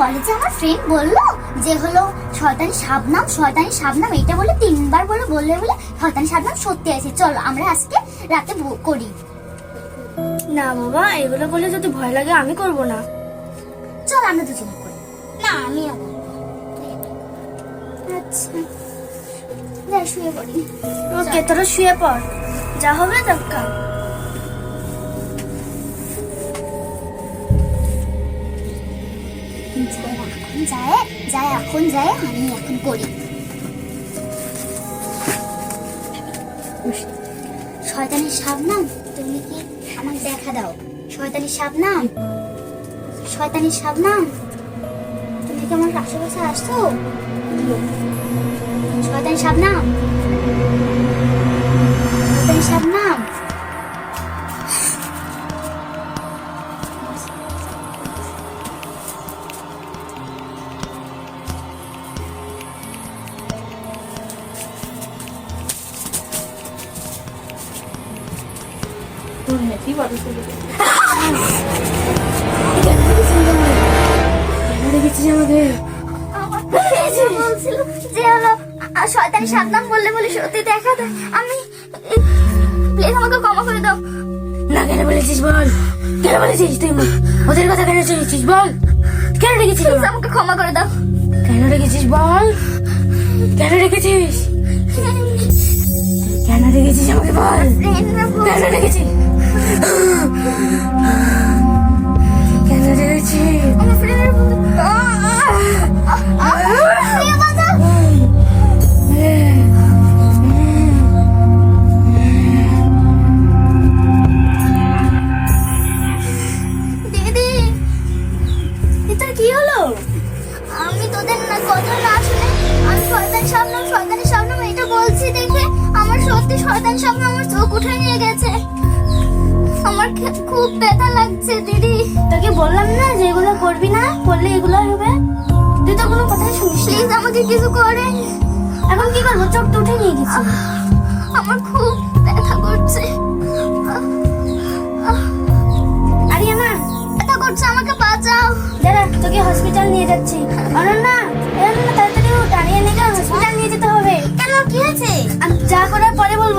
কলেজে আমার ফ্রেন্ড বলল যে হলো শয়তানি শাবনাম শয়তানি শাবনাম। এটা বলে তিনবার বলে বললে বলে শয়তানি শাবনাম সত্যি আছে। চলো আমরা আজকে রাতে করি। না বাবা এগুলো বলে যদি ভয় লাগে আমি করব না। চল আমরা দুজনে করি। না আমিও আচ্ছা। শুয়ে পড়ি। ওকে তোরা শুয়ে পড়। যা হবে দেখা যায় এখন যায় যায় এখন যায়, আমি এখন করি শয়তানি শাবনাম, তুমি কি আমাকে দেখা দাও? শয়তানি শাবনাম শয়তানি শাবনাম, তুমি কি আমার আশেপাশে আসছো? শয়তানি শাবনাম শয়তানি শাবনাম। আ, শয়তানি সাবধান বললে বলে সত্যি দেখা দেয় আমি প্লিজ আমাকে ক্ষমা করে দাও না কেন বলেছিস বল? কেন বলেছিস তুই ওদের কথা কেন শুনেছিস বল কেন রেখেছিস আমাকে ক্ষমা করে দাও কেন রেখেছিস বল? কেন রেখেছিস? কেন রেখেছিস? আমাকে বল কেন রেখেছিস? শয়তান সামনাম এটা বলছি দেখে আমার সত্যি শয়তান সামনে আমার চোখ উঠে নিয়ে গেছে। আমার খুব ব্যথা লাগছে দিদি। তোকে বললাম না যে এগুলো করবি না করলে এগুলো হবে? তুই তো কোনো কথাই শুনিস। প্লিজ আমাকে কিছু করে। এখন কি করব? চোখ তো উঠে নিয়ে গেছি। আমার খুব ব্যথা করছে। আরিয়ানা ব্যথা করছে আমাকে বাঁচাও। দাঁড়া তোকে হসপিটাল নিয়ে যাচ্ছি। অনন্যা এ অনন্যা তাড়াতাড়ি উঠ হসপিটাল নিয়ে যেতে হবে। কেন কি হয়েছে? আর যা করার পরে বলব।